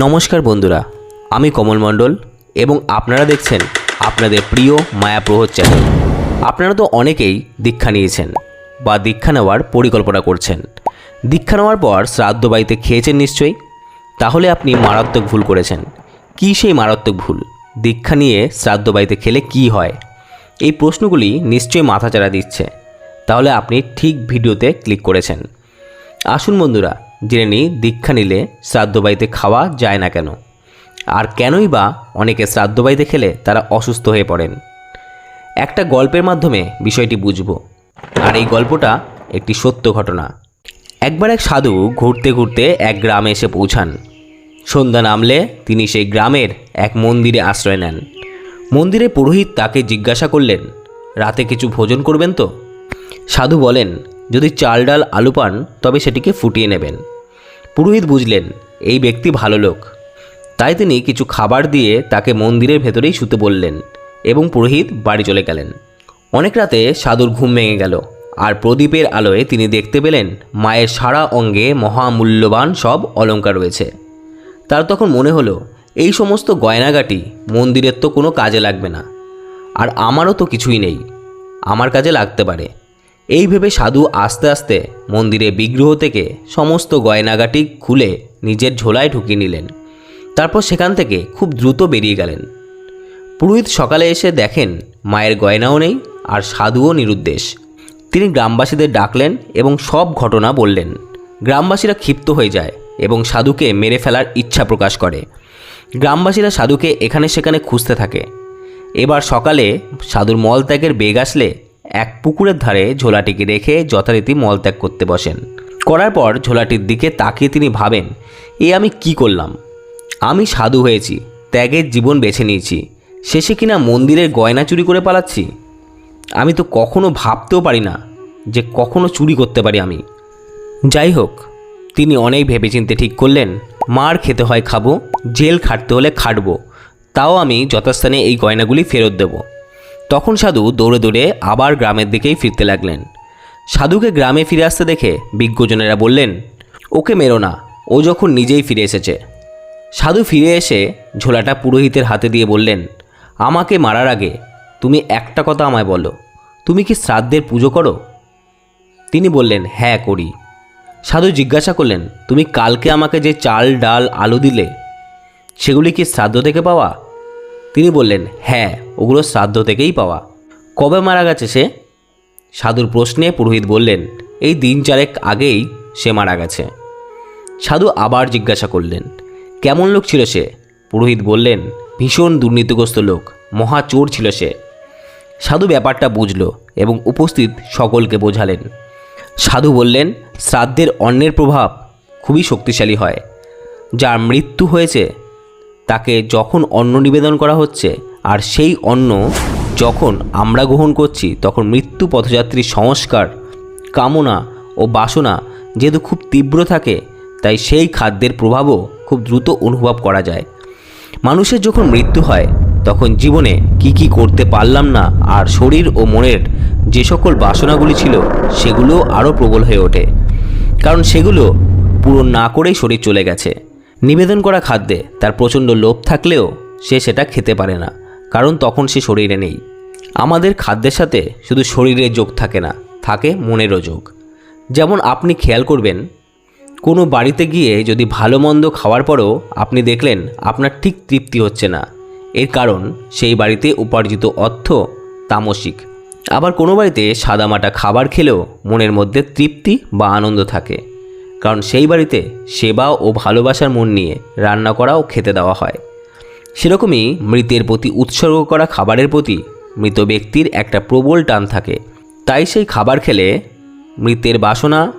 নমস্কার বন্ধুরা, আমি কমল মণ্ডল এবং আপনারা দেখছেন আপনাদের প্রিয় মায়াপ্রহ চ্যানেল আপনারা তো অনেকেই দীক্ষা নিয়েছেন বা দীক্ষা নেওয়ার পরিকল্পনা করছেন। দীক্ষা নেওয়ার পর শ্রাদ্ধ বাড়িতে খেয়েছেন নিশ্চয়ই? তাহলে আপনি মারাত্মক ভুল করেছেন। কী সেই মারাত্মক ভুল? দীক্ষা নিয়ে শ্রাদ্ধ বাড়িতে খেলে কি হয়? এই প্রশ্নগুলি নিশ্চয়ই মাথাচাড়া দিচ্ছে। তাহলে আপনি ঠিক ভিডিওতে ক্লিক করেছেন। আসুন বন্ধুরা জেনে নিই দীক্ষা নিলে শ্রাদ্ধ বাড়িতে খাওয়া যায় না কেন? আর কেনই বা অনেকে শ্রাদ্ধ বাড়িতে খেলে তারা অসুস্থ হয়ে পড়েন? একটা গল্পের মাধ্যমে বিষয়টি বুঝব। আর এই গল্পটা একটি সত্য ঘটনা। একবার এক সাধু ঘুরতে ঘুরতে এক গ্রামে এসে পৌঁছান। সন্ধ্যা নামলে তিনি সেই গ্রামের এক মন্দিরে আশ্রয় নেন। মন্দিরে পুরোহিত তাকে জিজ্ঞাসা করলেন, রাতে কিছু ভোজন করবেন তো? সাধু বলেন, যদি চাল ডাল, আলু পান, তবে সেটিকে ফুটিয়ে নেবেন। পুরোহিত বুঝলেন, এই ব্যক্তি ভালো লোক। তাই তিনি কিছু খাবার দিয়ে তাকে মন্দিরের ভেতরেই শুতে বললেন এবং পুরোহিত বাড়ি চলে গেলেন। অনেক রাতে সাধুর ঘুম ভেঙে গেল আর প্রদীপের আলোয় তিনি দেখতে পেলেন মায়ের সারা অঙ্গে মহামূল্যবান সব অলঙ্কার রয়েছে। তার তখন মনে হলো, এই সমস্ত গয়নাগাটি মন্দিরের তো কোনো কাজে লাগবে না। আর আমারও তো কিছুই নেই। আমার কাজে লাগতে পারে। এই ভেবে সাধু আস্তে আস্তে মন্দিরে বিগ্রহ থেকে সমস্ত গয়নাগাটি খুলে নিজের ঝোলায় ঢুকিয়ে নিলেন। তারপর সেখান থেকে খুব দ্রুত বেরিয়ে গেলেন। পুরোহিত সকালে এসে দেখেন মায়ের গয়নাও নেই আর সাধুও নিরুদ্দেশ। তিনি গ্রামবাসীদের ডাকলেন এবং সব ঘটনা বললেন। গ্রামবাসীরা ক্ষিপ্ত হয়ে যায় এবং সাধুকে মেরে ফেলার ইচ্ছা প্রকাশ করে। গ্রামবাসীরা সাধুকে এখানে সেখানে খুঁজতে থাকে। এবার সকালে সাধুর মলত্যাগের বেগ আসলে এক পুকুরের ধারে ঝোলাটিকে রেখে যথারীতি মলত্যাগ করতে বসেন। করার পর ঝোলাটির দিকে তাকিয়ে তিনি ভাবেন, এ আমি কি করলাম? আমি সাধু হয়েছি, ত্যাগের জীবন বেছে নিয়েছি, শেষে কিনা মন্দিরের গয়না চুরি করে পালাচ্ছি? আমি তো কখনো ভাবতেও পারি না যে কখনো চুরি করতে পারি আমি। যাই হোক, তিনি অনেক ভেবেচিন্তে ঠিক করলেন, মার খেতে হয় খাব, জেল খাটতে হলে খাটবো, তাও আমি যথাস্থানে এই গয়নাগুলি ফেরত দেব। তখন সাধু দৌড়ে দৌড়ে আবার গ্রামের দিকেই ফিরতে লাগলেন। সাধুকে গ্রামে ফিরে আসতে দেখে বিজ্ঞজনেরা বললেন, ওকে মেরো না, ও যখন নিজেই ফিরে এসেছে। সাধু ফিরে এসে ঝোলাটা পুরোহিতের হাতে দিয়ে বললেন, আমাকে মারার আগে তুমি একটা কথা আমায় বলো, তুমি কি শ্রাদ্ধের পুজো করো? তিনি বললেন হ্যাঁ করি। সাধু জিজ্ঞাসা করলেন, তুমি কালকে আমাকে যে চাল, ডাল, আলু দিলে, সেগুলি কি শ্রাদ্ধ থেকে পাওয়া? তিনি বললেন হ্যাঁ ওগুলো শ্রাদ্ধ থেকেই পাওয়া। কবে মারা গেছে সে? সাধুর প্রশ্নে পুরোহিত বললেন, এই দিন চারেক আগেই সে মারা গেছে। সাধু আবার জিজ্ঞাসা করলেন, কেমন লোক ছিল সে? পুরোহিত বললেন, ভীষণ দুর্নীতিগ্রস্ত লোক, মহা চোর ছিল সে। সাধু ব্যাপারটা বুঝল এবং উপস্থিত সকলকে বোঝালেন। সাধু বললেন, শ্রাদ্ধের অন্যের প্রভাব খুবই শক্তিশালী হয়। যার মৃত্যু হয়েছে তাকে যখন অন্ন নিবেদন করা হচ্ছে, আর সেই অন্ন যখন আমরা গ্রহণ করছি, তখন মৃত্যু পথযাত্রীর সংস্কার, কামনা ও বাসনা যেহেতু খুব তীব্র থাকে, তাই সেই খাদ্যের প্রভাবও খুব দ্রুত অনুভব করা যায়। মানুষের যখন মৃত্যু হয়, তখন জীবনে কি কি করতে পারলাম না, আর শরীর ও মনের যে সকল বাসনাগুলি ছিল সেগুলো আরও প্রবল হয়ে ওঠে। কারণ সেগুলো পূরণ না করেই শরীর চলে গেছে। নিবেদন করা খাদ্যে তার প্রচণ্ড লোভ থাকলেও সে সেটা খেতে পারে না, কারণ তখন সে শরীরে নেই। আমাদের খাদ্যের সাথে শুধু শরীরের যোগ থাকে না, থাকে মনেরও যোগ। যেমন আপনি খেয়াল করবেন, কোনো বাড়িতে গিয়ে যদি ভালো মন্দ খাওয়ার পরও আপনি দেখলেন আপনার ঠিক তৃপ্তি হচ্ছে না, এর কারণ সেই বাড়িতে উপার্জিত অর্থ তামসিক। আবার কোনো বাড়িতে সাদামাটা খাবার খেলেও মনের মধ্যে তৃপ্তি বা আনন্দ থাকে। কারণ সেই বাড়িতে সেবা ও ভালোবাসার মন নিয়ে রান্না করা ও খেতে দেওয়া হয়। সেরকমই মৃতের প্রতি উৎসর্গ করা খাবারের প্রতি মৃত ব্যক্তির একটা প্রবল টান থাকে। তাই সেই খাবার খেলে মৃতের বাসনা,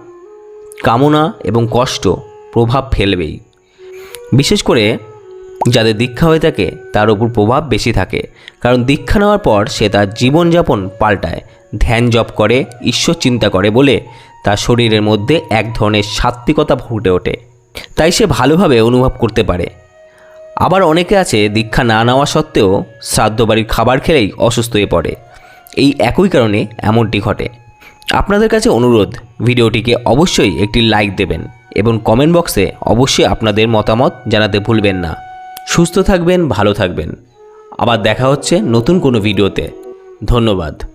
কামনা এবং কষ্ট প্রভাব ফেলবেই। বিশেষ করে যাদের দীক্ষা হয়ে থাকে তার উপর প্রভাব বেশি থাকে। কারণ দীক্ষা নেওয়ার পর সে তার জীবনযাপন পাল্টায়। ধ্যান জপ করে, ঈশ্বর চিন্তা করে বলে তার শরীরের মধ্যে এক ধরনের সাত্ত্বিকতা ফুটে ওঠে। তাই সে ভালোভাবে অনুভব করতে পারে। আবার অনেকে আছে দীক্ষা না নেওয়া সত্ত্বেও শ্রাদ্ধ বাড়ির খাবার খেলেই অসুস্থ হয়ে পড়ে। এই একই কারণে এমনটি ঘটে। আপনাদের কাছে অনুরোধ, ভিডিওটিকে অবশ্যই একটি লাইক দেবেন এবং কমেন্ট বক্সে অবশ্যই আপনাদের মতামত জানাতে ভুলবেন না। সুস্থ থাকবেন, ভালো থাকবেন। আবার দেখা হচ্ছে নতুন কোনো ভিডিওতে। ধন্যবাদ।